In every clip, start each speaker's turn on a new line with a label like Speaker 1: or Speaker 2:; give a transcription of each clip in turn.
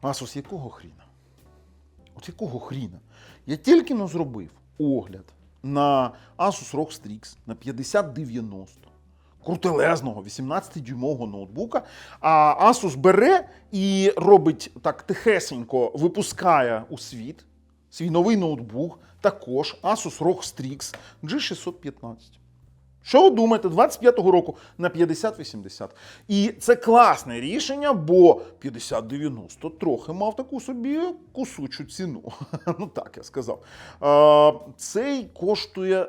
Speaker 1: Асус, якого хріна? От якого хріна? Я тільки но зробив огляд на Asus ROG Strix на 5090 крутелезного 18-дюймового ноутбука. А Asus бере і робить так тихесенько, випускає у світ свій новий ноутбук, також Asus ROG Strix G615. Що ви думаєте, 25-го року на 50-80. І це класне рішення, бо 50-90 трохи мав таку собі кусучу ціну. ну так я сказав. Цей коштує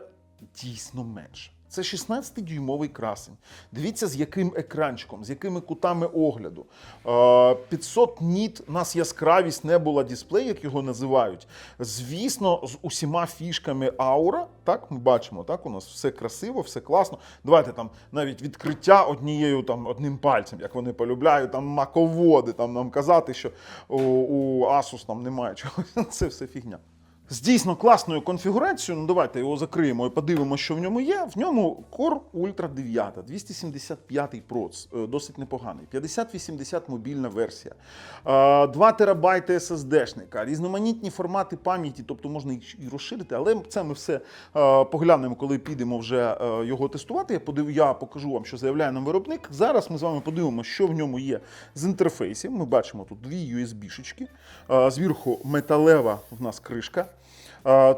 Speaker 1: дійсно менше. Це 16-дюймовий красень. Дивіться, з яким екранчиком, з якими кутами огляду. Е, 500 ніт, у нас яскравість не була дисплей, як його називають. Звісно, з усіма фішками аура. Так, ми бачимо, так, у нас все красиво, все класно. Давайте там навіть відкриття однією там одним пальцем, як вони полюбляють, там маководи, там нам казати, що у Asus там немає чогось. Це все фігня. З дійсно класною конфігурацією, ну давайте його закриємо і подивимося, що в ньому є. В ньому Core Ultra 9, 275 проц, е, досить непоганий. 5080 мобільна версія, е, 2 терабайти SSD-шника, різноманітні формати пам'яті, тобто можна і розширити, але це ми все е, поглянемо, коли підемо вже е, його тестувати. Я подив, я покажу вам, що заявляє нам виробник. Зараз ми з вами подивимося, що в ньому є з інтерфейсів. Ми бачимо тут дві USB-шечки, е, зверху металева в нас кришка.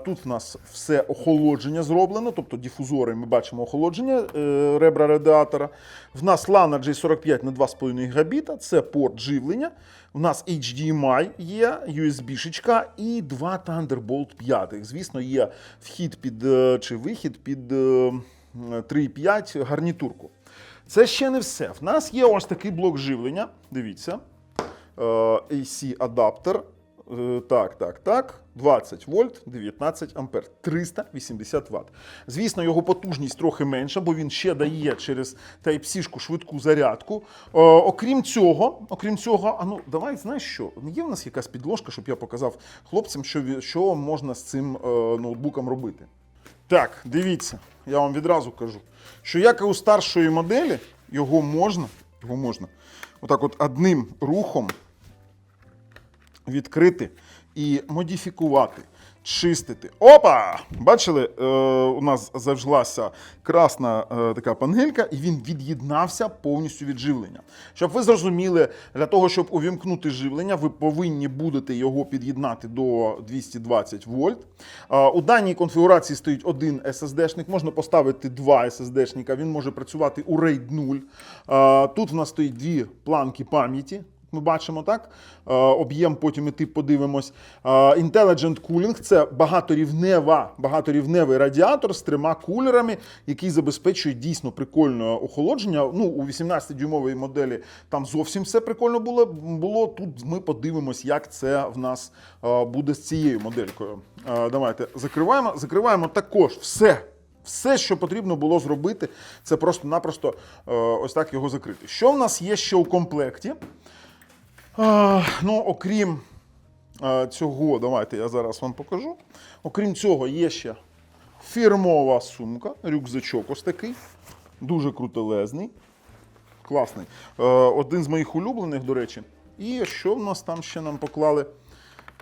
Speaker 1: Тут в нас все охолодження зроблено, тобто дифузори ми бачимо охолодження е, ребра радіатора. В нас LAN J45 на 2,5 гігабіта, це порт живлення. В нас HDMI є, USB-шечка і два Thunderbolt 5. Звісно, є вхід під е, чи вихід під е, 3,5 гарнітурку. Це ще не все. В нас є ось такий блок живлення. Дивіться. Е, AC-адаптер. Е, Так, так, так. 20 вольт, 19 ампер, 380 Вт. Звісно, його потужність трохи менша, бо він ще дає через Type-C швидку зарядку. Е, окрім цього, окрім цього, а ну давай знаєш що? Є в нас якась підложка, щоб я показав хлопцям, що, що можна з цим е, ноутбуком робити. Так, дивіться, я вам відразу кажу, що як і у старшої моделі, його можна, його можна отак от одним рухом відкрити і модифікувати, чистити. Опа! Бачили, е, у нас завжлася красна е, така пангелька, і він від'єднався повністю від живлення. Щоб ви зрозуміли, для того, щоб увімкнути живлення, ви повинні будете його під'єднати до 220 вольт. Е, у даній конфігурації стоїть один SSD-шник, можна поставити два SSD-шника, він може працювати у RAID 0. Е, Тут в нас стоїть дві планки пам'яті. Ми бачимо так. Е, Об'єм потім і тип подивимось. Е, Intelligent Cooling це багаторівнева, багаторівневий радіатор з трьома кулерами, який забезпечує дійсно прикольне охолодження. Ну, у 18-дюймовій моделі там зовсім все прикольно було. було. Тут ми подивимось, як це в нас е, буде з цією моделькою. Давайте закриваємо. Закриваємо також все. Все, що потрібно було зробити, це просто-напросто ось так його закрити. Що в нас є ще у комплекті? Ну, окрім цього, давайте я зараз вам покажу. Окрім цього, є ще фірмова сумка, рюкзачок ось такий. Дуже крутелезний. Класний. Е, один з моїх улюблених, до речі. І що в нас там ще нам поклали?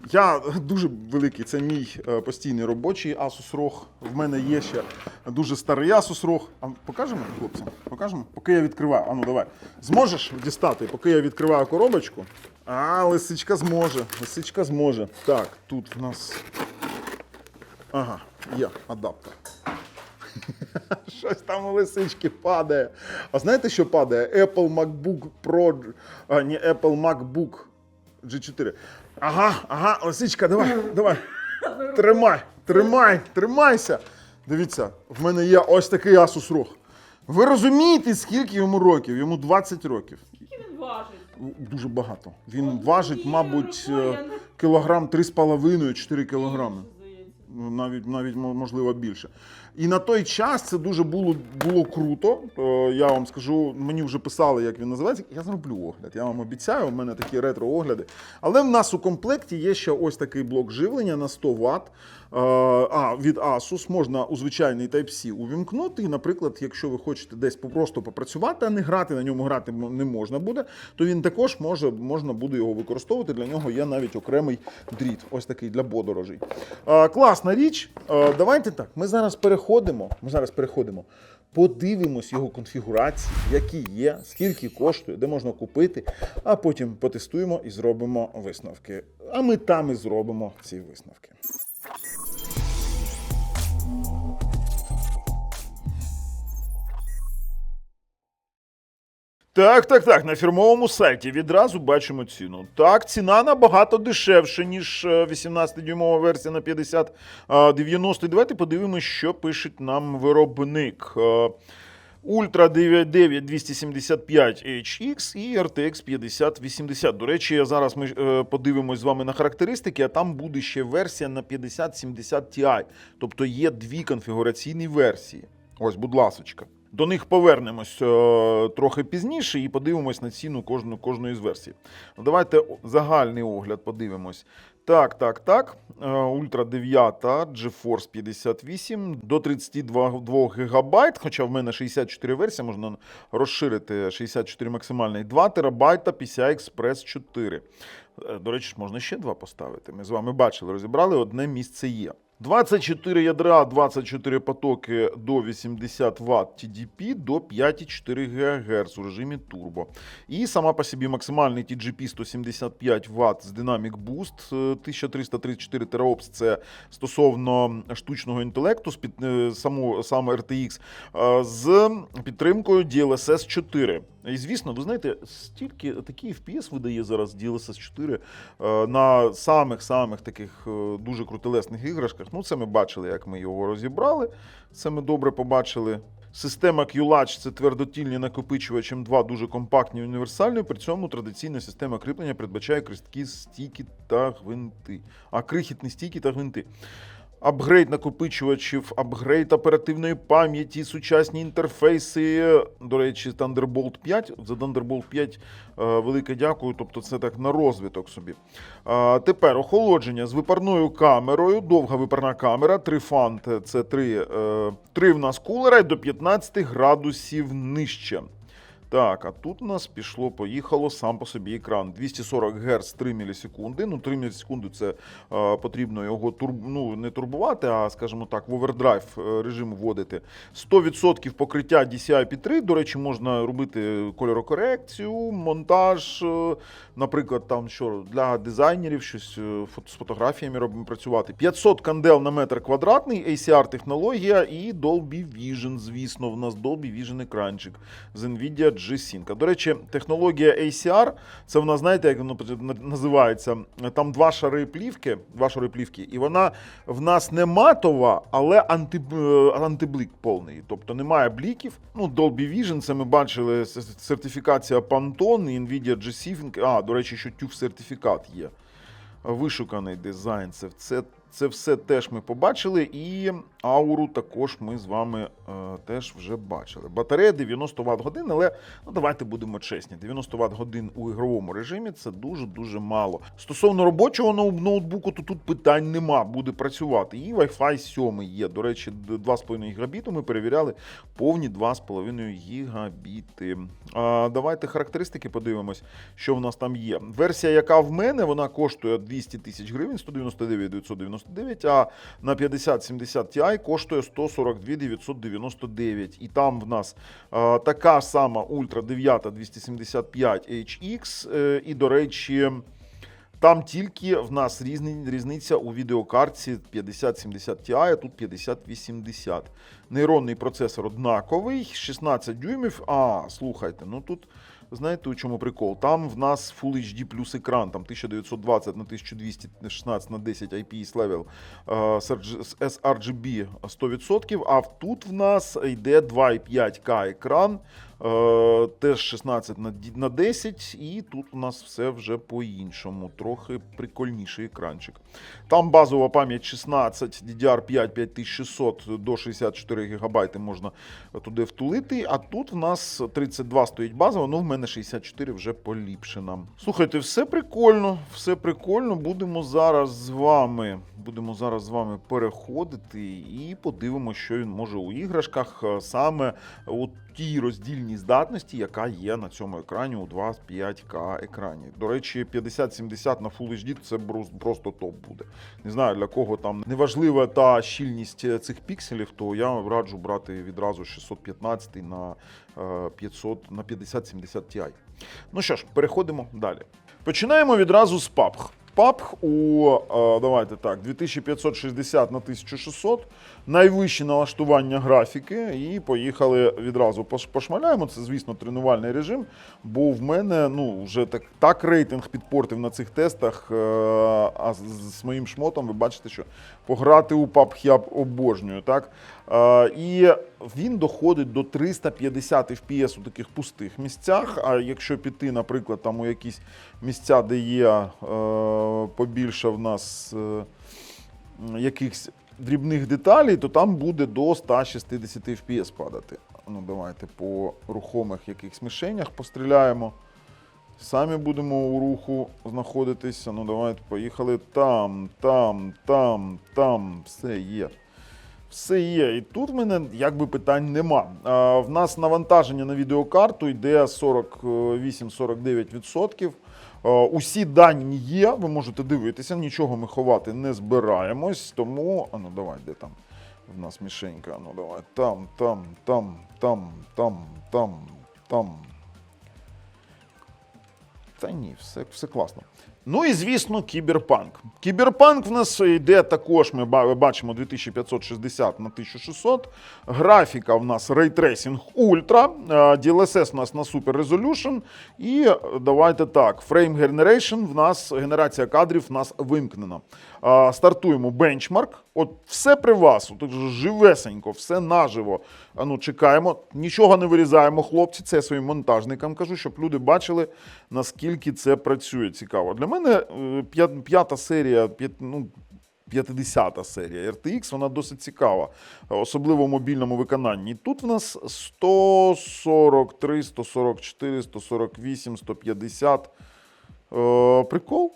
Speaker 1: Я дуже великий, це мій е, постійний робочий Asus ROG. В мене є ще дуже старий Asus ROG. А покажемо, хлопцям? Покажемо? Поки я відкриваю. Ану, давай. Зможеш дістати, поки я відкриваю коробочку. А, лисичка зможе. Лисичка зможе. Так, тут в нас. Ага, є адаптер. Щось там у лисички падає. А знаєте, що падає? Apple MacBook Pro, а не Apple MacBook G4. Ага, ага, лисичка, давай, давай. Тримай, тримай, тримайся. Дивіться, в мене є ось такий Asus ROG. Ви розумієте, скільки йому років? Йому 20 років.
Speaker 2: Скільки він важить?
Speaker 1: Дуже багато. Він
Speaker 2: От
Speaker 1: важить, мабуть, е,
Speaker 2: я не-
Speaker 1: кілограм 3,5-4 кілограми. Ну, навіть, навіть можливо більше. І на той час це дуже було, було круто. Е, Я вам скажу, мені вже писали, як він називається. Я зроблю огляд. Я вам обіцяю, у мене такі ретро-огляди. Але в нас у комплекті є ще ось такий блок живлення на 100 Вт. А, від Asus можна у звичайний Type-C увімкнути. І, наприклад, якщо ви хочете десь просто попрацювати, а не грати, на ньому грати не можна буде, то він також може, можна буде його використовувати. Для нього є навіть окремий дріт, ось такий для подорожей. А, класна річ. Давайте так. Ми зараз переходимо. Ми зараз переходимо. Подивимось його конфігурації, які є, скільки коштує, де можна купити, а потім потестуємо і зробимо висновки. А ми там і зробимо ці висновки. Так, так, так. На фірмовому сайті відразу бачимо ціну. Так, ціна набагато дешевша, ніж е, 18-дюймова версія на 50 а, 90. Давайте подивимося, що пише нам виробник. Е, Ultra 99 275 HX і RTX 5080. До речі, зараз ми е, подивимось з вами на характеристики, а там буде ще версія на 5070 Ti. Тобто є дві конфігураційні версії. Ось, будь ласочка. До них повернемось е, трохи пізніше і подивимось на ціну кожну, кожної з версій. Ну, Давайте загальний огляд подивимось. Так, так, так. Е, Ультра 9 GeForce 58 до 32 ГБ, хоча в мене 64 версія, можна розширити 64 максимальний, 2 ТБ PCI Express 4. Е, До речі, можна ще два поставити. Ми з вами бачили, розібрали, одне місце є. 24 ядра, 24 потоки до 80 Вт TDP до 5,4 ГГц у режимі турбо. І сама по собі максимальний TGP 175 Вт з Dynamic Boost, е, 1334 тераопс це стосовно штучного інтелекту, з під, е, саме RTX, е, з підтримкою DLSS 4. І звісно, ви знаєте, стільки такий FPS видає зараз DLSS 4 е, на самих-самих таких е, дуже крутелесних іграшках. Ну, це ми бачили, як ми його розібрали. Це ми добре побачили. Система QLatch – це твердотільні накопичувачі М2, дуже компактні і універсальні. При цьому традиційна система кріплення передбачає крихіткі стійки та гвинти. А крихітні стійки та гвинти. Апгрейд накопичувачів, апгрейд оперативної пам'яті, сучасні інтерфейси. До речі, Thunderbolt 5. За Thunderbolt 5 е, велике дякую. Тобто, це так на розвиток собі. Е, тепер охолодження з випарною камерою, довга випарна камера, три фант це три, е, три в нас кулера і до 15 градусів нижче. Так, а тут у нас пішло, поїхало сам по собі екран. 240 Гц 3 мілісекунди. Ну, 3 мілісекунди це е, потрібно його тур, ну, не турбувати, а скажімо так, в овердрайв е, режим вводити. 100% покриття DCI P3. До речі, можна робити кольорокорекцію, монтаж, е, наприклад, там що для дизайнерів щось е, з фотографіями робимо працювати. 500 кандел на метр квадратний, ACR технологія і Dolby Vision, звісно, в нас Dolby Vision екранчик з NVIDIA G-Sync. До речі, технологія ACR, це в нас, знаєте, як воно називається? Там два шари плівки, два шари плівки, і вона в нас не матова, але анти, е, антиблік повний. Тобто немає бліків. Ну, Dolby Vision, це ми бачили сертифікація Pantone NVIDIA G-Sync. А, до речі, що TÜV сертифікат є. Вишуканий дизайн. Це, це, це все теж ми побачили. І ауру також ми з вами е, теж вже бачили. Батарея 90 Вт годин, але ну, давайте будемо чесні. 90 Вт годин у ігровому режимі це дуже-дуже мало. Стосовно робочого ноутбуку, то тут питань нема, буде працювати. І Wi-Fi 7 є. До речі, 2,5 гігабіту ми перевіряли повні 2,5 гігабіти. А, давайте характеристики подивимось, що в нас там є. Версія, яка в мене, вона коштує 200 тисяч гривень, 199 999, а на 5070 Ti коштує 142 999. І там в нас а, така сама Ultra 9 275 HX. І, до речі, там тільки в нас різні, різниця у відеокартці 5070 Ti, а тут 5080. Нейронний процесор однаковий, 16 дюймів. А, слухайте, ну тут. Знаєте, у чому прикол? Там в нас Full HD плюс екран, там 1920 на 1216 на 10 IPS level е, з RG sRGB 100%, а тут в нас йде 2,5К екран, теж 16 на, 10, і тут у нас все вже по-іншому. Трохи прикольніший екранчик. Там базова пам'ять 16, DDR5 5600 до 64 ГБ можна туди втулити. А тут в нас 32 стоїть базова, ну в мене 64 вже поліпшена. Слухайте, все прикольно, все прикольно. Будемо зараз з вами. Будемо зараз з вами переходити і подивимося, що він може у іграшках е, саме у тій роздільній здатності, яка є на цьому екрані у 2,5К екрані. До речі, 5070 на Full HD це просто топ буде. Не знаю для кого там неважлива та щільність е, цих пікселів, то я раджу брати відразу 615 на е, 500 на 5070 Ti. Ну що ж, переходимо далі. Починаємо відразу з PUBG. PUBG у е, давайте так, 2560 на 1600, найвищі налаштування графіки, і поїхали відразу пошмаляємо. Це, звісно, тренувальний режим. Бо в мене ну вже так, так рейтинг підпортив на цих тестах. е, А з, з моїм шмотом ви бачите, що пограти у PUBG я обожнюю. Так? Е, І він доходить до 350 FPS у таких пустих місцях. А якщо піти, наприклад, там у якісь місця, де є е, побільше в нас е, якихось дрібних деталей, то там буде до 160 FPS падати. Ну, давайте по рухомих якихось мишенях постріляємо. Самі будемо у руху знаходитися. Ну, давайте поїхали. Там, там, там, там. Все є. Все є. І тут в мене якби питань нема. А, в нас навантаження на відеокарту йде 48-49%. А, усі дані є, ви можете дивитися, нічого ми ховати не збираємось. Тому, а ну давай, де там в нас мішенька? Ну давай. Там, там, там, там, там, там, там. Та ні, все, все класно. Ну і звісно, кіберпанк. Кіберпанк в нас йде також. Ми бачимо 2560 на 1600. Графіка в нас Ray Tracing Ultra, е, DLSS у нас на Super Resolution. І давайте так, Frame Generation в нас генерація кадрів в нас вимкнена. Е, Стартуємо бенчмарк. От все при вас, от живесенько, все наживо. Ну, чекаємо. Нічого не вирізаємо, хлопці. Це я своїм монтажникам кажу, щоб люди бачили, наскільки це працює. Цікаво. Для мене е, п'ята серія, ну, 50 серія RTX, вона досить цікава, особливо в мобільному виконанні. Тут в нас 143, 144, 148, 150. Е, прикол?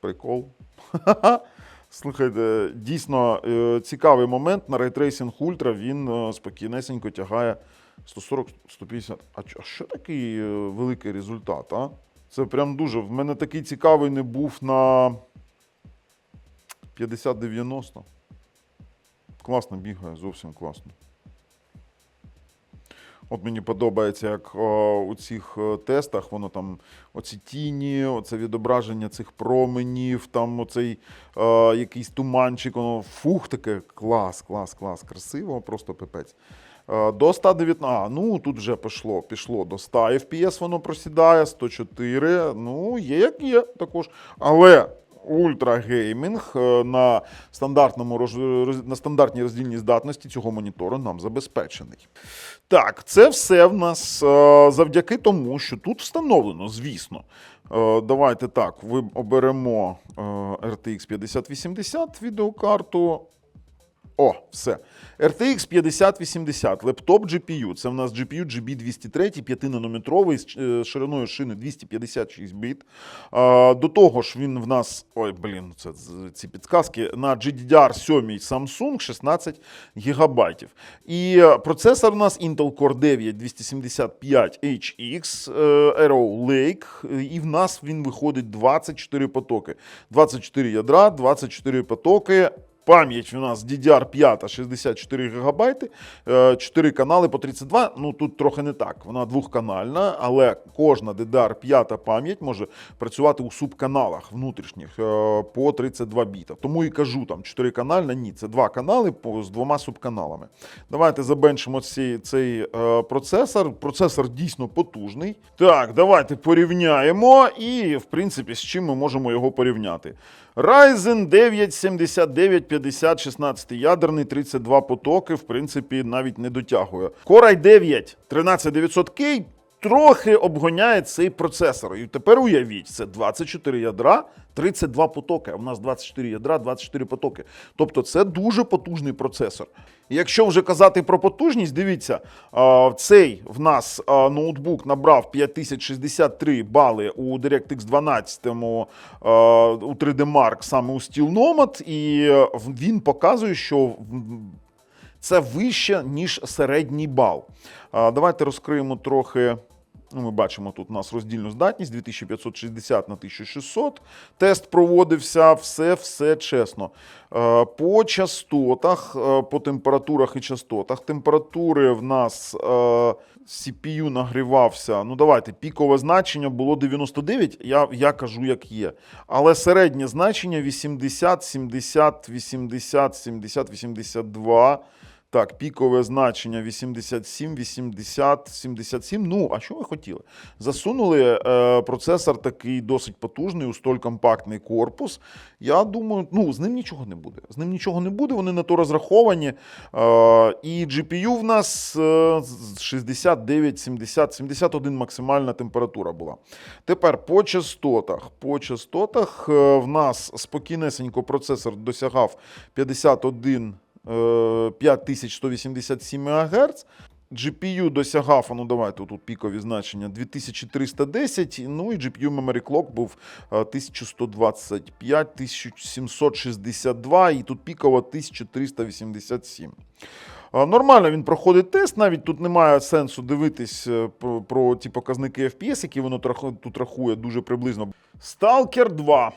Speaker 1: Прикол. Слухайте, дійсно е, цікавий момент на Tracing Ultra він е, спокійнесенько тягає 140-150. А що такий великий результат? А? Це прям дуже. В мене такий цікавий не був на 50-90. Класно бігає, зовсім класно. От мені подобається, як о, у цих е, тестах воно там оці тіні, оце відображення цих променів, там оцей е, якийсь туманчик, воно фух, таке клас, клас, клас, красиво, просто пипець. Е, До 119, а, ну тут вже пішло, пішло до 100 FPS воно просідає, 104, ну є як є також. Але ультрагеймінг е, на, стандартному, на стандартній роздільній здатності цього монітору нам забезпечений. Так, це все в нас е, завдяки тому, що тут встановлено, звісно. Давайте так, ви оберемо RTX 5080 відеокарту. О, все. RTX 5080, лептоп GPU. Це в нас GPU GB203, 5-нанометровий з е, шириною шини 256 біт. До того ж, він в нас. Ой, блін, це ці підказки. На GDDR 7 Samsung 16 гігабайтів. І е, процесор у нас Intel Core 9 275 HX Arrow Lake. І в нас він виходить 24 потоки. 24 ядра, 24 потоки. Пам'ять у нас DDR5 64 ГБ, 4 канали по 32. Ну тут трохи не так. Вона двохканальна, але кожна DDR5 пам'ять може працювати у субканалах внутрішніх е, по 32 біта. Тому і кажу там 4 канальна, ні, це два канали з двома субканалами. Давайте забенчимо цей, цей процесор. Процесор дійсно потужний. Так, давайте порівняємо. І, в принципі, з чим ми можемо його порівняти. Ryzen 9 79 50, 16 ядерний, 32 потоки, в принципі, навіть не дотягує. Core i9 13900K трохи обгоняє цей процесор. І тепер уявіть, це 24 ядра, 32 потоки. А в нас 24 ядра, 24 потоки. Тобто це дуже потужний процесор. Якщо вже казати про потужність, дивіться, цей в нас ноутбук набрав 5063 бали у DirectX 12 у 3D Mark саме у Steel Nomad, і е, він показує, що це вище, ніж середній бал. Давайте розкриємо трохи. Ну, ми бачимо тут у нас роздільну здатність 2560 на 1600. Тест проводився, все, все чесно. Е, По частотах, е, по температурах і частотах. Температури в нас е, CPU нагрівався. Ну, давайте, пікове значення було 99, я, я кажу, як є. Але середнє значення 80, 70, 80, 70, 82. Так, пікове значення 87, 80, 77. Ну, а що ви хотіли? Засунули е, процесор такий досить потужний, у столь компактний корпус. Я думаю, ну, з ним нічого не буде. З ним нічого не буде, вони на то розраховані. Е, і GPU в нас е, 69, 70, 71 максимальна температура була. Тепер по частотах. По частотах е, в нас спокійнесенько процесор досягав 51 е, 5187 МГц. GPU досягав, ну давайте тут пікові значення 2310, ну і GPU Memory Clock був е, 1125, 1762 і тут пікова 1387. Нормально він проходить тест, навіть тут немає сенсу дивитись е, про, про ті показники FPS, які воно тут рахує дуже приблизно. Stalker 2. Е,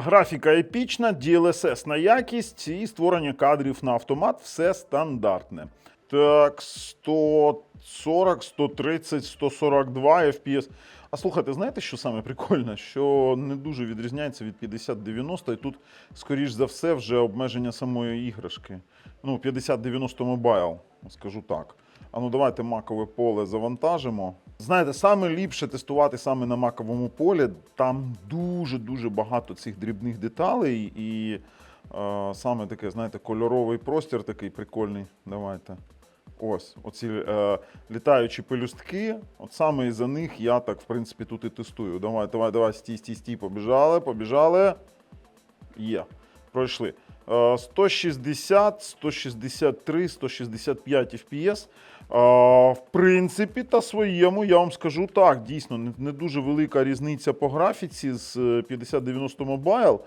Speaker 1: Графіка епічна, DLSS на якість і створення кадрів на автомат. Все стандартне. Так, 140, 130, 142 FPS. А слухайте, знаєте, що саме прикольне? Що не дуже відрізняється від 50-90, і тут, скоріш за все, вже обмеження самої іграшки. Ну, 50-90 мобайл, скажу так. А ну давайте макове поле завантажимо. Знаєте, саме ліпше тестувати саме на маковому полі. Там дуже-дуже багато цих дрібних деталей, і е, саме таке, знаєте, кольоровий простір такий прикольний. Давайте. Ось, оці е, літаючі пелюстки, от саме із-за них я так, в принципі, тут і тестую. Давай, давай, давай, стій, стій, стій, побіжали, побіжали. Є. Пройшли. Е, 160, 163, 165 FPS. Е, В принципі, та своєму, я вам скажу так, дійсно, не, дуже велика різниця по графіці з е, 5090 Mobile.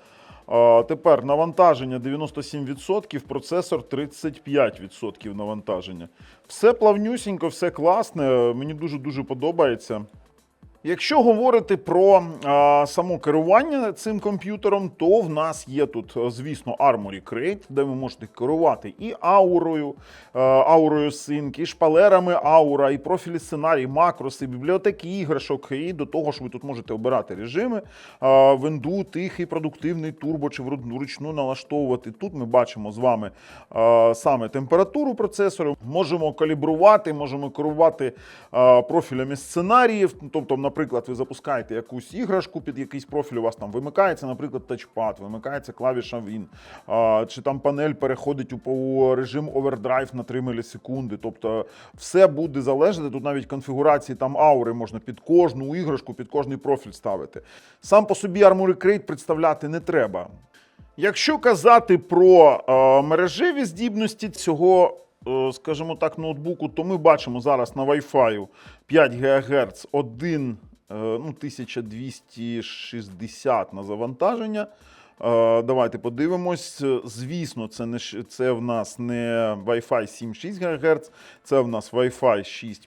Speaker 1: Тепер навантаження 97%, процесор 35% навантаження. Все плавнюсінько, все класне. Мені дуже-дуже подобається. Якщо говорити про а, само керування цим комп'ютером, то в нас є тут, е, звісно, Armory Crate, де ви можете керувати і аурою, е, аурою синк, і шпалерами аура, і профілі сценарій, макроси, бібліотеки іграшок, і до того ж ви тут можете обирати режими. е, Венду, тихий, продуктивний, турбо чи вру- вручну налаштовувати. Тут ми бачимо з вами е, саме температуру процесору, можемо калібрувати, можемо керувати е, профілями сценаріїв. Тобто, наприклад, ви запускаєте якусь іграшку під якийсь профіль, у вас там вимикається, наприклад, тачпад, вимикається клавіша е, чи там панель переходить у, режим овердрайв на 3 мілісекунди. Тобто, все буде залежати. Тут навіть конфігурації там аури можна під кожну іграшку, під кожний профіль ставити. Сам по собі Armory Crate представляти не треба. Якщо казати про е, мережеві здібності цього, скажімо так, ноутбуку, то ми бачимо зараз на Wi-Fi 5 ГГц 1, е, ну, 1260 на завантаження. Е, Давайте подивимось. Звісно, це не це в нас не Wi-Fi 7-6 ГГц, це в нас Wi-Fi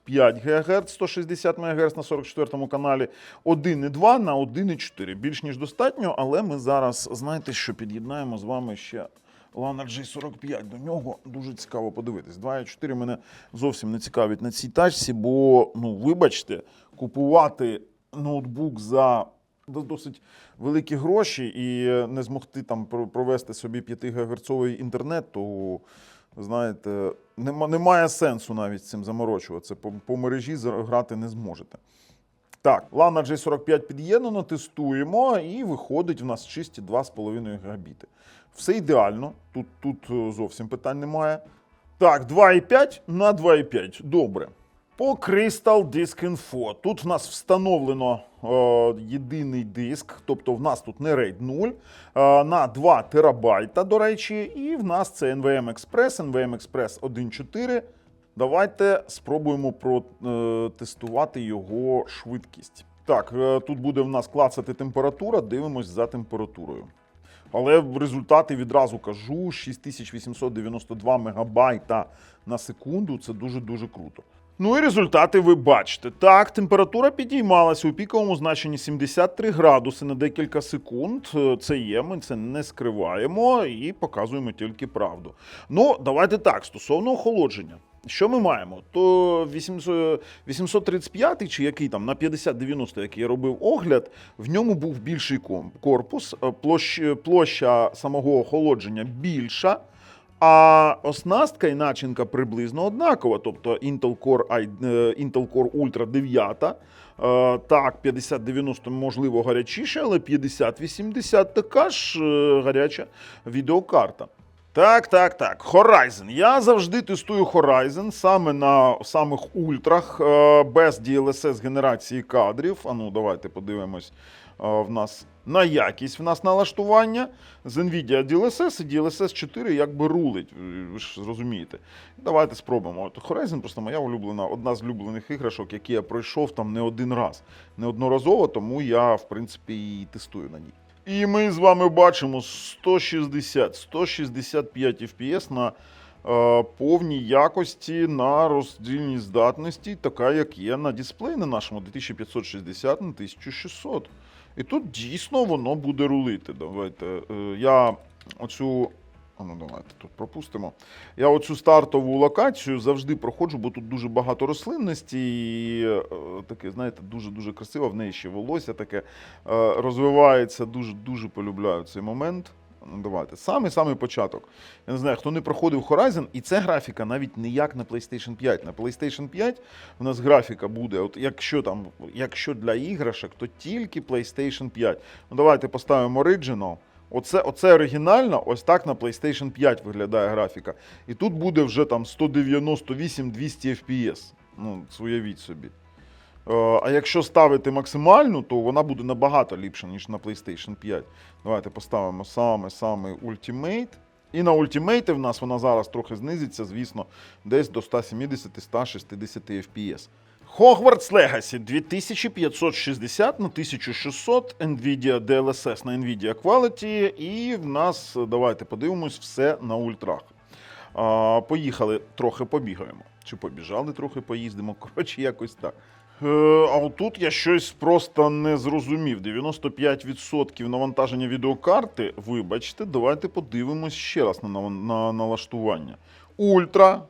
Speaker 1: 6-5 ГГц, 160 МГц на 44 каналі, 1,2 на 1,4. Більш ніж достатньо, але ми зараз, знаєте, що під'єднаємо з вами ще Lana G45. До нього дуже цікаво подивитись. 2,4 мене зовсім не цікавить на цій тачці, бо, ну, вибачте, купувати ноутбук за досить великі гроші і не змогти там провести собі 5 ГГц інтернет, то знаєте, нема, немає сенсу навіть цим заморочуватися. По, по мережі грати не зможете. Так, Lana J45 під'єднано, тестуємо, і виходить в нас чисті 2,5 гігабіти. Все ідеально, тут, тут е, зовсім питань немає. Так, 2,5 на 2,5. Добре. По Crystal Disk Info. Тут в нас встановлено е, єдиний диск, тобто в нас тут не RAID 0, е, на 2 терабайта, до речі, і в нас це NVM Express, NVM Express 1.4. Давайте спробуємо протестувати його швидкість. Так, е, тут буде в нас клацати температура, дивимось за температурою. Але в результати відразу кажу: 6892 мегабайта на секунду це дуже-дуже круто. Ну і результати ви бачите. Так, температура підіймалася у піковому значенні 73 градуси на декілька секунд. Е, Це є, ми це не скриваємо і показуємо тільки правду. Ну, давайте так, стосовно охолодження. Що ми маємо? То 800 835 чи який там на 50-90, який я робив огляд, в ньому був більший корпус, е, площ, площа самого охолодження більша. А оснастка і начинка приблизно однакова. Тобто Intel Core, е, Intel Core Ultra 9. е, Так, 5090 можливо гарячіше, але 5080 така ж гаряча відеокарта. Так, так, так. Horizon. Я завжди тестую Horizon саме на самих ультрах, е, без DLSS генерації кадрів. А ну, давайте подивимось е, в нас на якість в нас налаштування. З NVIDIA DLSS і DLSS 4 якби рулить. Ви ж зрозумієте. Давайте спробуємо. От Horizon просто моя улюблена, одна з улюблених іграшок, які я пройшов там не один раз. Неодноразово, тому я, в принципі, і тестую на ній. І ми з вами бачимо 160, 165 FPS на е, повній якості на роздільній здатності, така як є на дисплеї на нашому 2560 на 1600. І тут дійсно воно буде рулити. Давайте. е, я оцю. А ну давайте тут пропустимо. Я оцю стартову локацію завжди проходжу, бо тут дуже багато рослинності і е, таке, знаєте, дуже-дуже красиво. В неї ще волосся таке е, розвивається. Дуже дуже полюбляю цей момент. Ну, давайте. Самий самий початок. Я не знаю, хто не проходив Horizon, і це графіка навіть не як на PlayStation 5. На PlayStation 5 у нас графіка буде. От якщо там, якщо для іграшок, то тільки PlayStation 5. Ну давайте поставимо Original. Оце, оце оригінально, ось так на PlayStation 5 виглядає графіка. І тут буде вже там 198-200 FPS. Ну, уявіть собі. Е, А якщо ставити максимальну, то вона буде набагато ліпша, ніж на PlayStation 5. Давайте поставимо саме саме Ultimate. І на Ultimate в нас вона зараз трохи знизиться, звісно, десь до 170-160 FPS. Hogwarts Legacy 2560 на 1600 NVIDIA DLSS на NVIDIA Quality. І в нас, давайте подивимось, все на ультрах. А, поїхали, трохи побігаємо. Чи побіжали, трохи поїздимо. Коротше, якось так. Е, а отут я щось просто не зрозумів. 95% навантаження відеокарти. Вибачте, давайте подивимось ще раз на налаштування. Ультра.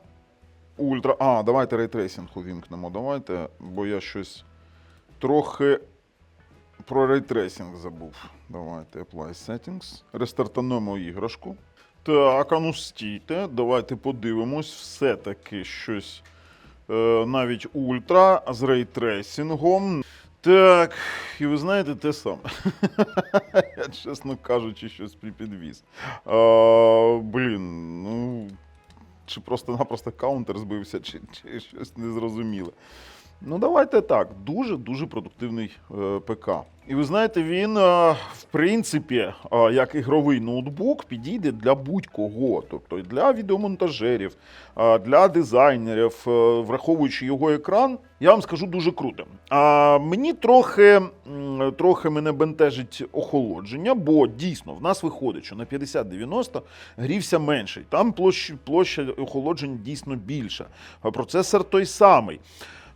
Speaker 1: Ультра. А, давайте рейтрейсинг увімкнемо. Давайте, бо я щось трохи про рейтрейсинг забув. Давайте Apply Settings. Рестартануємо іграшку. Так, а ну стійте. Давайте подивимось. Все-таки щось е, навіть ультра з рейтрейсингом. Так, і ви знаєте те саме. Я, чесно кажучи, щось припідвіз. А, блін, ну. Чи просто-напросто каунтер збився, чи, чи щось незрозуміле. Ну, давайте так. Дуже-дуже продуктивний е, ПК. І ви знаєте, він, е, в принципі, е, як ігровий ноутбук, підійде для будь-кого. Тобто для відеомонтажерів, для дизайнерів, враховуючи його екран, я вам скажу дуже круто. А мені трохи, трохи мене бентежить охолодження, бо дійсно в нас виходить, що на 50-90 грівся менший. Там площа, площа охолодження дійсно більша. Процесор той самий.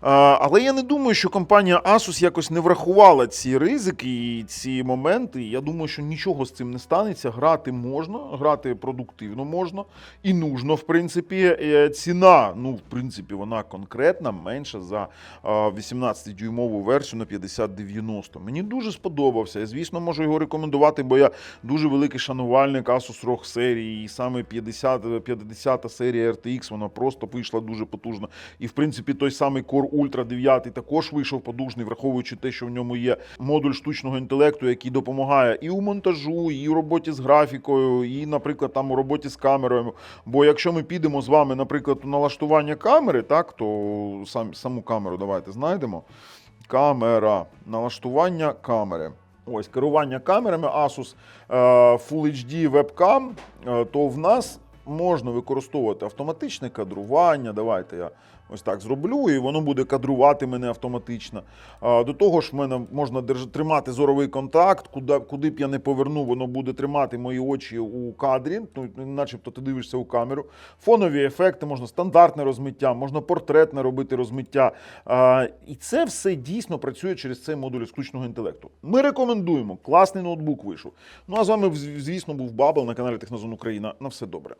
Speaker 1: Але я не думаю, що компанія Asus якось не врахувала ці ризики і ці моменти. Я думаю, що нічого з цим не станеться. Грати можна, грати продуктивно можна і нужно, в принципі. Е, Ціна, ну, в принципі, вона конкретна, менша за 18-дюймову версію на 5090. Мені дуже сподобався. Я, звісно, можу його рекомендувати, бо я дуже великий шанувальник Asus ROG серії. І саме 50, 50 серія RTX, вона просто вийшла дуже потужно. І, в принципі, той самий Core Ultra 9 також вийшов подужний, враховуючи те, що в ньому є модуль штучного інтелекту, який допомагає і у монтажу, і у роботі з графікою, і, наприклад, там у роботі з камерою. Бо якщо ми підемо з вами, наприклад, у налаштування камери, так, то сам, саму камеру давайте знайдемо. Камера, налаштування камери. Ось керування камерами Asus е, Full HD webcam, е, то в нас можна використовувати автоматичне кадрування. Давайте я ось так зроблю, і воно буде кадрувати мене автоматично. До того ж, в мене можна держ- тримати зоровий контакт, куди, куди б я не поверну, воно буде тримати мої очі у кадрі, ну, начебто ти дивишся у камеру. Фонові ефекти, можна стандартне розмиття, можна портретне робити розмиття. І це все дійсно працює через цей модуль штучного інтелекту. Ми рекомендуємо. Класний ноутбук вийшов. Ну а з вами, звісно, був Бабл на каналі Технозон Україна. На все добре.